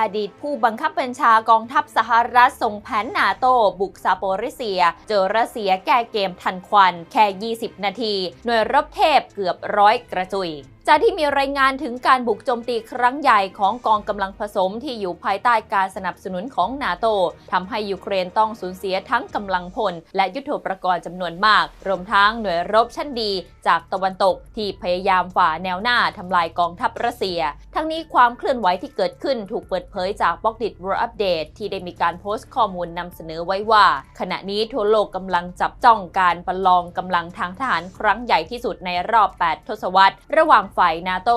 อดีตผู้บังคับบัญชากองทัพสหรัฐส่งแผนนาโตบุกซาโปริเซีย เจอรัสเซียแก้เกมทันควัน แค่ 20 นาที หน่วยรบเทพเกือบร้อยกระจุยจากที่มีรายงานถึงการบุกโจมตีครั้งใหญ่ของกองกำลังผสมที่อยู่ภายใต้การสนับสนุนของนาโตทำให้ยูเครนต้องสูญเสียทั้งกำลังพล และยุทธปกรณ์จำนวนมาก รวมทั้งหน่วยรบชั้นดีจากตะวันตกที่พยายามฝ่าแนวหน้าทำลายกองทัพรัสเซีย ทั้งนี้ความเคลื่อนไหวที่เกิดขึ้นถูกเปิดเผยจากบล็อกดิ World Update ที่ได้มีการโพสต์ข้อมูลนำเสนอไว้ว่า ขณะนี้ทั่วโลกกำลังจับจ้องการประลองกำลังทางทหารครั้งใหญ่ที่สุดในรอบ 8 ทศวรรษ ระหว่างฝ่ายนาโต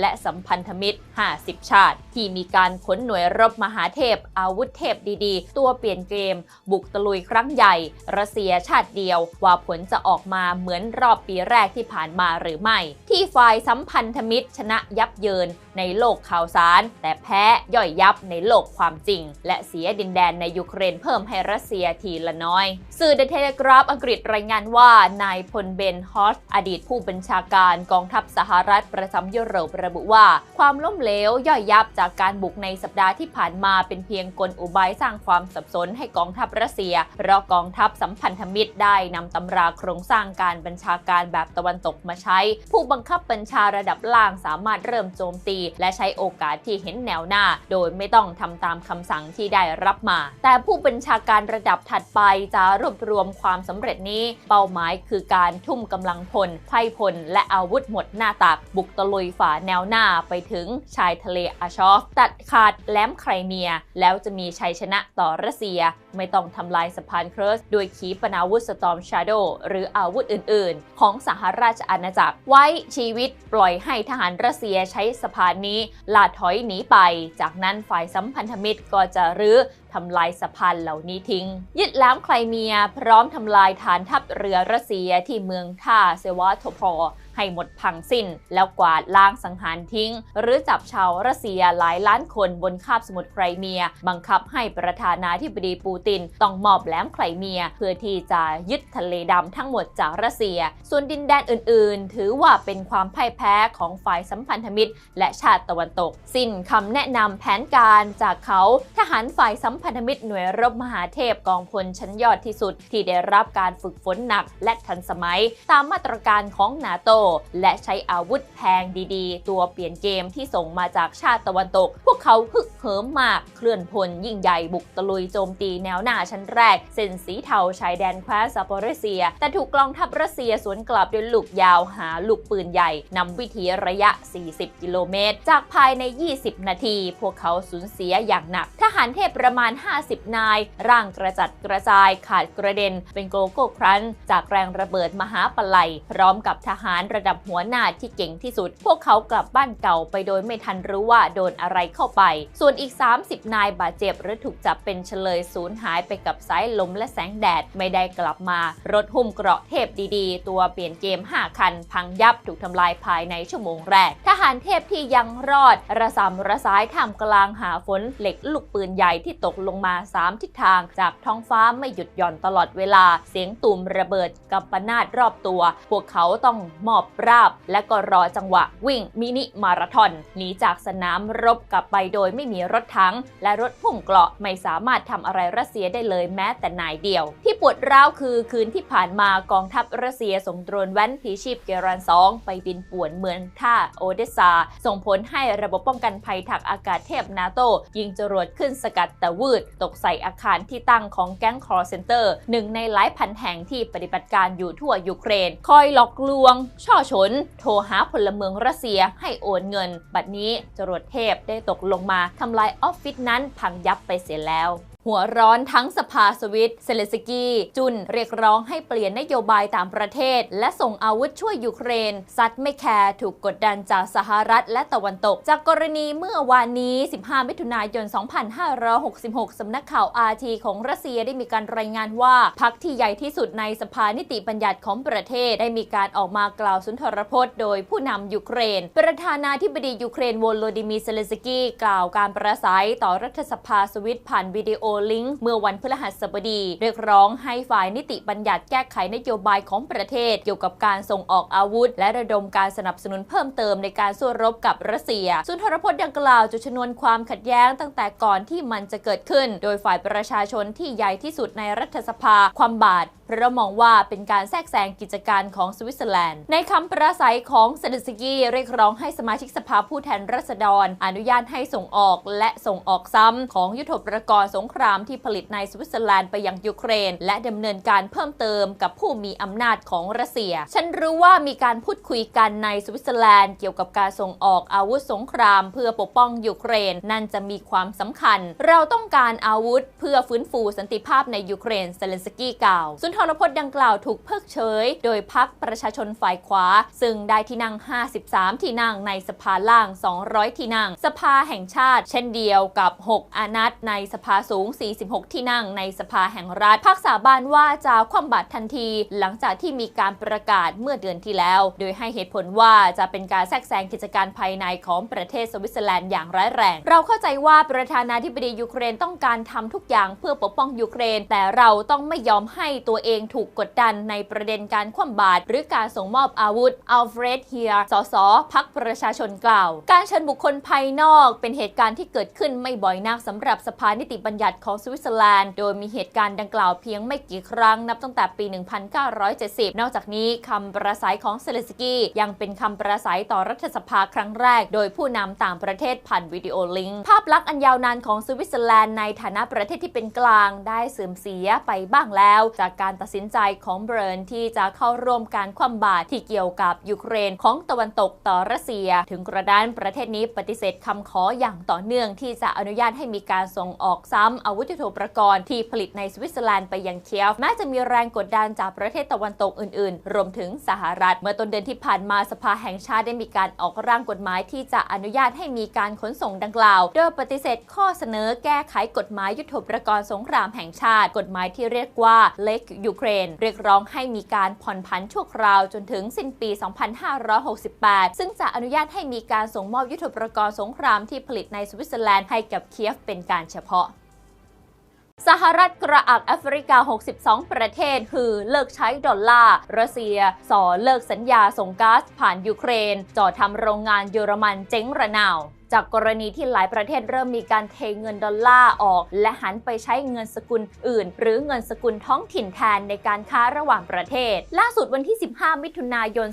และสัมพันธมิตร 50 ชาติ ที่มีการขนหน่วยรบมหาเทพ อาวุธเทพดีๆ ตัวเปลี่ยนเกม บุกตะลุยครั้งใหญ่ รัสเซียชาติเดียว ว่าผลจะออกมาเหมือนรอบปีแรกที่ผ่านมาหรือไม่ ที่ฝ่ายสัมพันธมิตรชนะยับเยินในโลกข่าวสาร แต่แพ้ย่อยยับในโลกความจริง และเสียดินแดนในยูเครนเพิ่มให้รัสเซียทีละน้อย สื่อเดเทเลกราฟอังกฤษรายงานว่านายพลเบนฮอสอดีตผู้บัญชาการกองทัพสหรัฐประจำยุโรประบุว่า ความล้มเหลวย่อยยับจากการบุกในสัปดาห์ที่ผ่านมาเป็นเพียงกลอุบายสร้างความสับสนให้กองทัพรัสเซีย เพราะกองทัพสัมพันธมิตรได้นำตำราโครงสร้างการบัญชาการแบบตะวันตกมาใช้ ผู้บังคับบัญชาระดับล่างสามารถเริ่มโจมตี และใช้โอกาสที่เห็นแนวหน้า โดยไม่ต้องทำตามคำสั่งที่ได้รับมา แต่ผู้บัญชาการระดับถัดไปจะรวบรวมความสำเร็จนี้ เป้าหมายคือการทุ่มกำลังพลไพพลและอาวุธหมดหน้าตักบุกตะลุยฝ่าแนวหน้าไปถึงชายทะเลอาชอฟ ตัดขาดแหลมไครเมีย แล้วจะมีชัยชนะต่อรัสเซีย ไม่ต้องทำลายสะพานเคร์สโดยขีปนาวุธสตอมชาโดหรืออาวุธอื่น ๆ ของสหราชอาณาจักร ไว้ชีวิตปล่อยให้ทหารรัสเซียใช้สะพานนี้ลาถอยหนีไป จากนั้นฝ่ายสัมพันธมิตรก็จะรื้อทำลายสะพานเหล่านี้ทิ้ง ยึดแหลมไครเมีย พร้อมทำลายฐานทัพเรือรัสเซียที่เมืองท่าเซวาโทพอ ให้หมดพังสิ้น แล้วกวาดล้างสังหารทิ้ง หรือจับชาวรัสเซียหลายล้านคนบนคาบสมุทรไครเมีย บังคับให้ประธานาธิบดีปูติน ต้องมอบแหลมไครเมีย เพื่อที่จะยึดทะเลดำทั้งหมดจากรัสเซีย ส่วนดินแดนอื่น ๆ ถือว่าเป็นความพ่ายแพ้ของฝ่ายสัมพันธมิตร และชาติตะวันตก สิ้นคำแนะนำแผนการจากเขาทหารฝ่ายสัมพันธมิตรหน่วยรบมหาเทพกองพลชั้นยอดที่สุด ที่ได้รับการฝึกฝนหนักและทันสมัย ตามมาตรการของนาโตและใช้อาวุธแพงดีๆ ตัวเปลี่ยนเกมที่ส่งมาจากชาติตะวันตก พวกเขาฮึกเหิมมากเคลื่อนพลยิ่งใหญ่บุกตะลุยโจมตีแนวหน้าชั้นแรก เส้นสีเทาชายแดนแคว้นซาโปเรเซีย แต่ถูกกองทัพรัสเซียสวนกลับด้วยลูกยาวหาลูกปืนใหญ่นำวิถีระยะ 40 กิโลเมตร จากภายใน 20 นาที พวกเขาสูญเสียอย่างหนัก ทหารเทพประมาณ 50 นาย ร่างกระจัดกระจายขาดกระเด็น เป็นโกโก้ครันจากแรงระเบิดมหาปลัย พร้อมกับทหารระดับหัวหน้าที่เก่งที่สุด พวกเขากลับบ้านเก่าไปโดยไม่ทันรู้ว่าโดนอะไรเข้าไป ส่วนอีก 30 นายบาดเจ็บหรือถูกจับเป็นเฉลยสูญหายไปกับสายลมและแสงแดดไม่ได้กลับมา รถหุ้มเกราะเทพดีๆ ตัวเปลี่ยนเกม 5 คัน พังยับถูกทำลายภายในชั่วโมงแรก ทหารเทพที่ยังรอด ระสำระสายท่ามกลางหาฝนเหล็กลูกปืนใหญ่ที่ตกลงมา 3 ทิศทางจากท้องฟ้าไม่หยุดหย่อนตลอดเวลา เสียงตุ่มระเบิดกับปนาดรอบตัว พวกเขาต้องมอบราบ และก็รอจังหวะวิ่งมินิมาราธอนหนีจากสนามรบกลับไปโดยไม่มีรถถัง และรถพุ่มเกราะไม่สามารถทำอะไรรัสเซียได้เลยแม้แต่นายเดียว ที่ปวดร้าวคือคืนที่ผ่านมากองทัพรัสเซียส่งโดรนแว้นผีชีพเกรันสองไปบินป่วนเมืองท่าโอเดสซา ส่งผลให้ระบบป้องกันภัยทางอากาศเทพนาโต ยิงจรวดขึ้นสกัดแต่วืด ตกใส่อาคารที่ตั้งของแก๊งคอร์เซนเตอร์หนึ่งในหลายพันแห่งที่ปฏิบัติการอยู่ทั่วยูเครน คอยหลอกลวง ชอชน โทรหาพลเมืองรัสเซียให้โอนเงิน บัดนี้จรวดเทพได้ตกลงมาทำลายออฟฟิศนั้นพังยับไปเสียแล้ว หัวร้อนทั้งสภาสวิตเซเลสกี้ จุนเรียกร้องให้เปลี่ยนนโยบายต่างประเทศ และส่งอาวุธช่วยยูเครน ซัดไม่แคร์ถูกกดดันจากสหรัฐและตะวันตก จากกรณีเมื่อวานนี้ 15 มิถุนายน 2566 สำนักข่าว RT ของรัสเซียได้มีการรายงานว่าพรรคที่ใหญ่ที่สุดในสภานิติบัญญัติของประเทศได้มีการออกมากล่าวสุนทรพจน์โดยผู้นำยูเครน ประธานาธิบดียูเครนโวโลดิมีเซเลสกี้กล่าวการประสัยต่อรัฐสภาสวิตผ่านวิดีโอลิงเมื่อวันพฤหัสบดี เรียกร้องให้ฝ่ายนิติบัญญัติแก้ไขนโยบายของประเทศ เกี่ยวกับการส่งออกอาวุธ และระดมการสนับสนุนเพิ่มเติมในการสู้รบกับรัสเซียสุนทรพจน์ดังกล่าวจุดชนวนความขัดแย้งตั้งแต่ก่อนที่มันจะเกิดขึ้น โดยฝ่ายประชาชนที่ใหญ่ที่สุดในรัฐสภาความบาด เพราะมองว่าเป็นการแทรกแซงกิจการของสวิตเซอร์แลนด์ ในคำประสัยของเซเลนสกี้เรียกร้องให้สมาชิกสภาผู้แทนราษฎร อนุญาตให้ส่งออกและส่งออกซ้ำของยุทโธปกรณ์สงครามที่ผลิตในสวิตเซอร์แลนด์ไปยังยูเครน และดำเนินการเพิ่มเติมกับผู้มีอำนาจของรัสเซีย ฉันรู้ว่ามีการพูดคุยกันในสวิตเซอร์แลนด์เกี่ยวกับการส่งออกอาวุธสงคราม เพื่อปกป้องยูเครน นั่นจะมีความสำคัญ เราต้องการอาวุธเพื่อฟื้นฟูสันติภาพในยูเครนเซเลนสกี้กล่าวสุนทรพจน์ดังกล่าวถูกเพิกเฉย โดยพรรคประชาชนฝ่ายขวา ซึ่งได้ที่นั่ง 53 ที่นั่งในสภาล่าง 200 ที่นั่ง สภาแห่งชาติ เช่นเดียวกับ 6 อานัตในสภาสูง 46 ที่นั่งในสภาแห่งรัฐพรรคสาบานว่าจะคว่ำบาตรทันที หลังจากที่มีการประกาศเมื่อเดือนที่แล้ว โดยให้เหตุผลว่าจะเป็นการแทรกแซงกิจการภายในของประเทศสวิตเซอร์แลนด์อย่างร้ายแรง เราเข้าใจว่าประธานาธิบดียูเครนต้องการทำทุกอย่างเพื่อปกป้องยูเครน แต่เราต้องไม่ยอมให้ตัวเองถูกกดดันในประเด็นการคว่ำบาตรหรือการส่งมอบอาวุธอัลเฟรดเฮียสสพักประชาชนกล่าว การเชิญบุคคลภายนอกเป็นเหตุการณ์ที่เกิดขึ้นไม่บ่อยนักสำหรับสภานิติบัญญัติของสวิตเซอร์แลนด์ โดยมีเหตุการณ์ดังกล่าวเพียงไม่กี่ครั้งนับตั้งแต่ปี 1970 นอกจากนี้คำประสัยของเซเลสกี้ยังเป็นคำประสัยต่อรัฐสภาครั้งแรก โดยผู้นำต่างประเทศผ่านวิดีโอลิงก์ภาพลักษณ์อันยาวนานของสวิตเซอร์แลนด์ในฐานะประเทศที่เป็นกลางได้เสื่อมเสียไปบ้างแล้ว จากการตัดสินใจของเบรนที่จะเข้าร่วมการคว่ำบาตรที่เกี่ยวกับยูเครนของตะวันตกต่อรัสเซีย ถึงกระนั้นประเทศนี้ปฏิเสธคำขออย่างต่อเนื่องที่จะอนุญาตให้มีการส่งออกซ้ำอาวุธยุทโธปกรณ์ที่ผลิตในสวิตเซอร์แลนด์ไปยังเคียฟแม้จะมีแรงกดดันจากประเทศตะวันตกอื่น ๆ รวมถึงสหรัฐ เมื่อต้นเดือนที่ผ่านมาสภาแห่งชาติได้มีการออกร่างกฎหมายที่จะอนุญาตให้มีการขนส่งดังกล่าวโดยปฏิเสธข้อเสนอแก้ไขกฎหมายยุทโธปกรณ์สงครามแห่งชาติ กฎหมายที่เรียกว่าเล็กยูเครน เรียกร้องให้มีการผ่อนผันชั่วคราวจนถึงสิ้นปี 2568 ซึ่งจะอนุญาตให้มีการส่งมอบยุทโธปกรณ์สงครามที่ผลิตในสวิตเซอร์แลนด์ให้กับเคียฟเป็นการเฉพาะสหรัฐกระอักแอฟริกา 62 ประเทศ คือเลิกใช้ดอลลาร์ รัสเซีย สอเลิกสัญญาส่งก๊าซผ่านยูเครน จ่อทำโรงงานเยอรมันเจ๊งระนาว จากกรณีที่หลายประเทศเริ่มมีการเทเงินดอลลาร์ออก และหันไปใช้เงินสกุลอื่น หรือเงินสกุลท้องถิ่นแทนในการค้าระหว่างประเทศ ล่าสุดวันที่ 15 มิถุนายน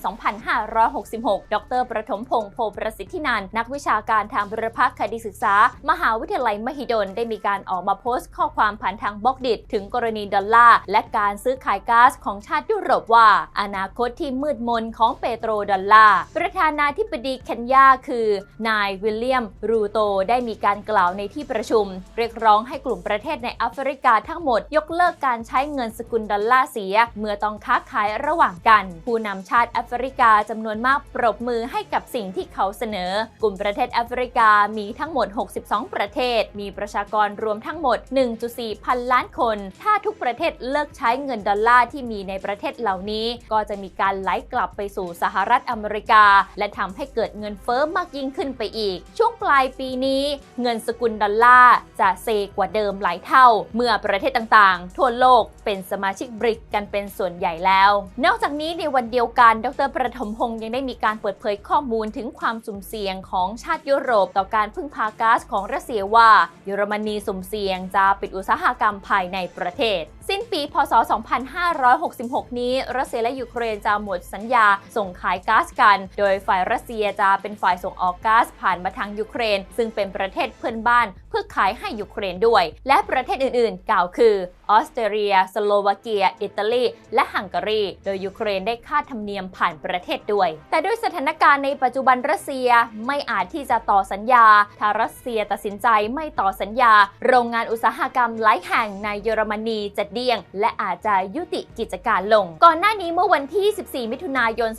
2566 ดร ประถมพงษ์โพประสิทธินันนักวิชาการทางบุรพคดีศึกษา มหาวิทยาลัยมหิดลได้มีการออกมาโพสต์ข้อความผ่านทางบล็อกดิทถึงกรณีดอลลาร์และการซื้อขายก๊าซของชาติยุโรปว่า อนาคตที่มืดมนของเปโตรดอลลาร์ประธานาธิบดีเคนยาคือ นายวิลเลียม รูโตได้มีการกล่าวในที่ประชุม เรียกร้องให้กลุ่มประเทศในแอฟริกาทั้งหมด ยกเลิกการใช้เงินสกุลดอลลาร์เสีย เมื่อต้องค้าขายระหว่างกัน ผู้นำชาติแอฟริกาจำนวนมากปรบมือให้กับสิ่งที่เขาเสนอ กลุ่มประเทศแอฟริกามีทั้งหมด 62 ประเทศ มีประชากรรวมทั้งหมด 1.4 พันล้านคน ถ้าทุกประเทศเลิกใช้เงินดอลลาร์ที่มีในประเทศเหล่านี้ ก็จะมีการไหลกลับไปสู่สหรัฐอเมริกา และทำให้เกิดเงินเฟ้อมากยิ่งขึ้นไปอีกช่วงปลายปีนี้เงินสกุลดอลลาร์จะเซกว่าเดิมหลายเท่า เมื่อประเทศต่างๆ ทั่วโลกเป็นสมาชิกบริกกันเป็นส่วนใหญ่แล้ว นอกจากนี้ในวันเดียวกัน ดรประถมพงษ์ยังได้มีการเปิดเผยข้อมูลถึงความสุ่มเสี่ยงของชาติยุโรปต่อการพึ่งพาก๊าซของรัสเซียว่า เยอรมนีสุ่มเสี่ยงจะปิดอุตสาหกรรมภายในประเทศ สิ้นปี พศ 2566 นี้ รัสเซียและยูเครนจะหมดสัญญาส่งขายก๊าซกัน โดยฝ่ายรัสเซียจะเป็นฝ่ายส่งออกก๊าซผ่านมาทางยูเครน ซึ่งเป็นประเทศเพื่อนบ้านเพื่อขายให้ยูเครนด้วย และประเทศอื่นๆ กล่าวคือ ออสเตรเลีย สโลวาเกีย อิตาลี และฮังการี โดยยูเครนได้ค่าธรรมเนียมผ่านประเทศด้วย แต่ด้วยสถานการณ์ในปัจจุบันรัสเซียไม่อาจที่จะต่อสัญญา ถ้ารัสเซียตัดสินใจไม่ต่อสัญญา โรงงานอุตสาหกรรมหลายแห่งในเยอรมนีจะเดี่ยง และอาจจะยุติกิจการลง ก่อนหน้านี้เมื่อวันที่ 14 มิถุนายน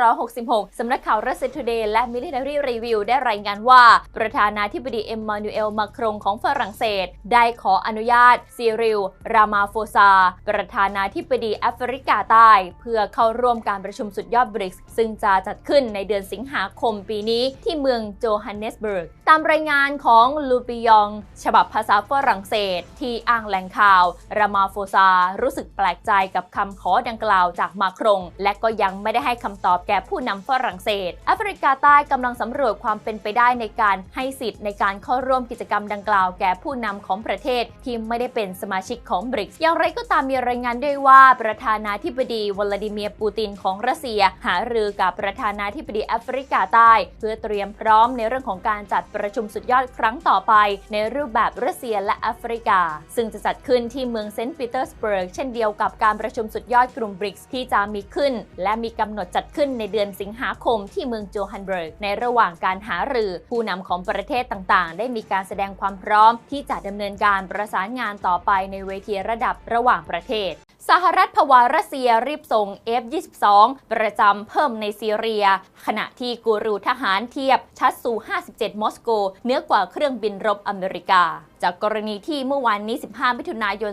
2566 สำนักข่าวรัสเซียทูเดย์และ Military Review ได้รายงานว่า ประธานาธิบดีเอ็มมานูเอลมาครงของฝรั่งเศส ได้ขออนุญาตซีริลรามาโฟซา ประธานาธิบดีแอฟริกาใต้ เพื่อเข้าร่วมการประชุมสุดยอดบริกส์ซึ่งจะจัดขึ้นในเดือนสิงหาคมปีนี้ที่เมืองโจฮันเนสเบิร์ก ตามรายงานของลูปิยอง ฉบับภาษาฝรั่งเศส ที่อ้างแหล่งข่าว รามาโฟซา รู้สึกแปลกใจกับคำขอดังกล่าวจากมาครง และก็ยังไม่ได้ให้คำตอบแก่ผู้นำฝรั่งเศส แอฟริกาใต้กำลังสำรวจความเป็นไปได้ในการให้สิทธิ์ในการเข้าร่วมกิจกรรมดังกล่าวแก่ผู้นำของประเทศที่ไม่ได้เป็นสมาชิกของบริกอย่างไรก็ตามมีรายงานด้วยว่าประธานาธิบดีวลาดิเมียร์ปูตินของรัสเซีย หารือกับประธานาธิบดีแอฟริกาใต้ เพื่อเตรียมพร้อมในเรื่องของการจัดประชุมสุดยอดครั้งต่อไป ในรูปแบบรัสเซียและแอฟริกา ซึ่งจะจัดขึ้นที่เมืองเซนต์ปีเตอร์สเบิร์กเช่นเดียวกับการประชุมสุดยอดกลุ่มบริกที่จะมีขึ้น และมีกำหนดจัดขึ้นในเดือนสิงหาคมที่เมืองโจฮันเบิร์กในระหว่างการหารือผู้นำของประเทศต่างๆ ได้มีการแสดงความพร้อมที่จะดำเนินการประสานงานต่อไปในเวทีระดับระหว่างประเทศ สหรัฐพวารัสเซียรีบส่ง F-22 ประจำเพิ่มในซีเรีย ขณะที่กูรูทหารเทียบชัดสู57 มอสโกเหนือกว่าเครื่องบินรบอเมริกาจากกรณีที่เมื่อวานนี้ 15 มิถุนายน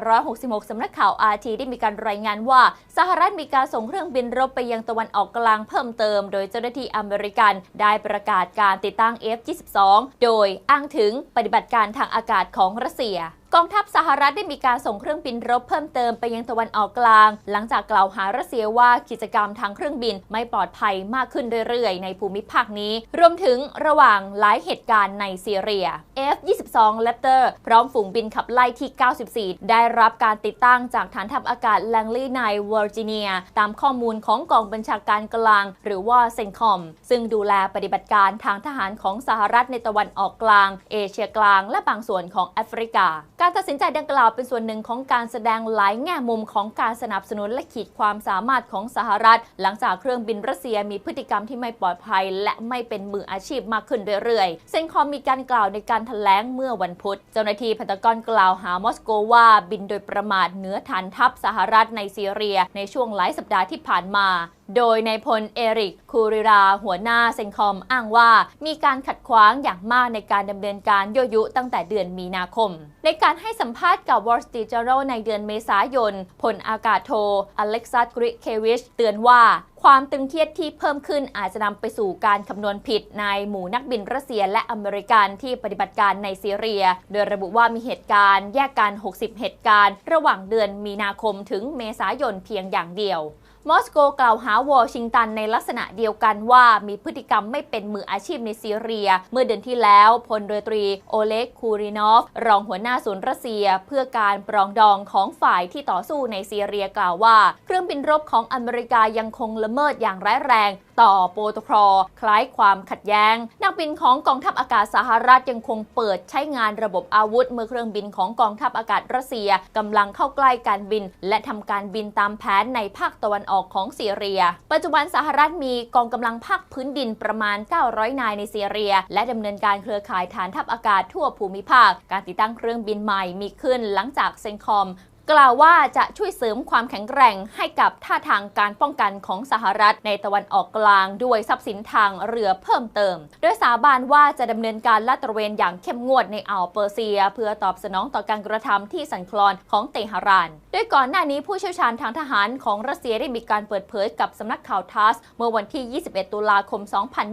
2566 สำนักข่าว RT ได้มีการรายงานว่า สหรัฐมีการส่งเครื่องบินรบไปยังตะวันออกกลางเพิ่มเติม โดยเจ้าหน้าที่อเมริกันได้ประกาศการติดตั้ง F-22 โดยอ้างถึงปฏิบัติการทางอากาศของรัสเซีย กองทัพสหรัฐได้มีการส่งเครื่องบินรบเพิ่มเติมไปยังตะวันออกกลาง หลังจากกล่าวหารัสเซียว่ากิจกรรมทางเครื่องบินไม่ปลอดภัยมากขึ้นเรื่อยๆ ในภูมิภาคนี้ รวมถึงระหว่างหลายเหตุการณ์ในซีเรีย F-22 Raptor พร้อมฝูงบินขับไล่ที่ 94 ได้รับการติดตั้งจากฐานทัพอากาศแลงลีย์ในเวอร์จิเนีย ตามข้อมูลของกองบัญชาการกลาง หรือว่าเซนคอม ซึ่งดูแลปฏิบัติการทางทหารของสหรัฐในตะวันออกกลาง เอเชียกลาง และบางส่วนของแอฟริกาการตัดสินใจดังกล่าวเป็นส่วนหนึ่งของการแสดงหลายแง่มุมของการสนับสนุนและขีดความสามารถของสหรัฐ หลังจากเครื่องบินรัสเซียมีพฤติกรรมที่ไม่ปลอดภัย และไม่เป็นมืออาชีพมากขึ้นเรื่อยๆ เซนคอมมีการกล่าวในการแถลงเมื่อวันพุธ เจ้าหน้าที่พันธกรกล่าวหามอสโกว่าบินโดยประมาทเหนือฐานทัพสหรัฐในซีเรีย ในช่วงหลายสัปดาห์ที่ผ่านมาโดยในพลเอริก คูริรา หัวหน้าเซนคอมอ้างว่า มีการขัดขวางอย่างมากในการดำเนินการยั่วยุตั้งแต่เดือนมีนาคม ในการการให้สัมภาษณ์กับ Wall Street Journal ในเดือนเมษายนพลอากาศโทอเล็กซัสกริเควิชเตือนว่าความตึงเครียดที่เพิ่มขึ้นอาจจะนำไปสู่การคำนวณผิดในหมู่นักบินรัสเซียและอเมริกันที่ปฏิบัติการในซีเรีย โดยระบุว่ามีเหตุการณ์แยกกัน60 เหตุการณ์ ระหว่างเดือนมีนาคมถึงเมษายนเพียงอย่างเดียว มอสโกกล่าวหาวอชิงตันในลักษณะเดียวกันว่ามีพฤติกรรมไม่เป็นมืออาชีพในซีเรีย เมื่อเดือนที่แล้วพลเรือตรีโอเล็กคูรินอฟ รองหัวหน้าศูนย์รัสเซีย เพื่อการปรองดองของฝ่ายที่ต่อสู้ในซีเรียกล่าวว่า เครื่องบินรบของอเมริกายังคงละเมิดอย่างร้ายแรง ต่อโปรโตคอลคล้ายความขัดแย้ง นักบินของกองทัพอากาศสหรัฐยังคงเปิดใช้งานระบบอาวุธ เมื่อเครื่องบินของกองทัพอากาศรัสเซียกำลังเข้าใกล้การบิน และทำการบินตามแผนในภาคตะวันออกของซีเรีย ปัจจุบันสหรัฐมีกองกำลังภาคพื้นดินประมาณ 900 นายในซีเรีย และดำเนินการเครือข่ายฐานทัพอากาศทั่วภูมิภาค การติดตั้งเครื่องบินใหม่มีขึ้นหลังจากเซนคอม กล่าวว่าจะช่วยเสริมความแข็งแกร่งให้กับท่าทางการป้องกันของสหรัฐในตะวันออกกลางด้วยทรัพย์สินทางเรือเพิ่มเติม โดยสาบานว่าจะดำเนินการลาดตระเวนอย่างเข้มงวดในอ่าวเปอร์เซีย เพื่อตอบสนองต่อการกระทำที่สั่นคลอนของเตหะราน โดยก่อนหน้านี้ผู้เชี่ยวชาญทางทหารของรัสเซียได้มีการเปิดเผยกับสำนักข่าวทัสเมื่อวันที่ 21 ตุลาคม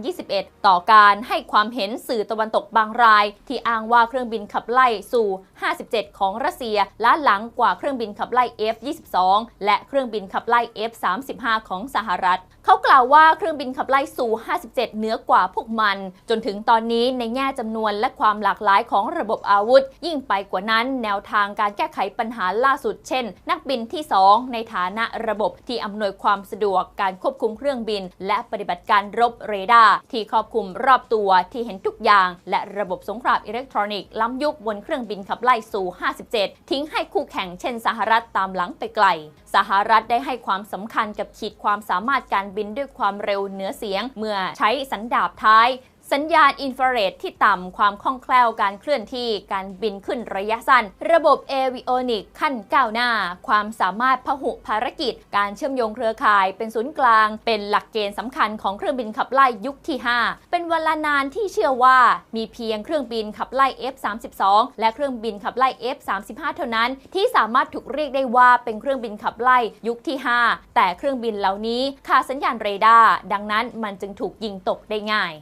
2021 ต่อการให้ความเห็นสื่อตะวันตกบางราย ที่อ้างว่าเครื่องบินขับไล่สู่ 57 ของรัสเซียล้าหลังกว่าเคครื่องบินขับไล่ F-22 และเครื่องบินขับไล่ F-35 ของสหรัฐ เขากล่าวว่าเครื่องบินขับไล่สู่ 57 เหนือกว่าพวกมัน จนถึงตอนนี้ในแง่จำนวนและความหลากหลายของระบบอาวุธ ยิ่งไปกว่านั้นแนวทางการแก้ไขปัญหาล่าสุดเช่น นักบินที่ 2 ในฐานะระบบที่อำนวยความสะดวกการควบคุมเครื่องบิน และปฏิบัติการรบเรดาร์ที่ครอบคลุมรอบตัวที่เห็นทุกอย่าง และระบบสงครามอิเล็กทรอนิกส์ล้ำยุคบนเครื่องบินขับไล่สู่ 57 ทิ้งให้คู่แข่งเช่นสหรัฐตามหลังไปไกล สหรัฐได้ให้ความสำคัญกับขีดความสามารถการบินด้วยความเร็วเหนือเสียง เมื่อใช้สันดาบท้าย สัญญาณอินฟราเรดที่ต่ำ ความคล่องแคล่วการเคลื่อนที่ การบินขึ้นระยะสั้น ระบบเอวิโอนิกขั้นก้าวหน้า ความสามารถพหุภารกิจ การเชื่อมโยงเครือข่าย เป็นศูนย์กลาง เป็นหลักเกณฑ์สำคัญของเครื่องบินขับไล่ยุคที่ 5 เป็นเวลานานที่เชื่อว่ามีเพียงเครื่องบินขับไล่ F32 และเครื่องบินขับไล่ F35 เท่านั้น ที่สามารถถูกเรียกได้ว่าเป็นเครื่องบินขับไล่ยุคที่ 5 แต่เครื่องบินเหล่านี้ขาดสัญญาณเรดาร์ดังนั้นมันจึงถูกยิงตกได้ง่าย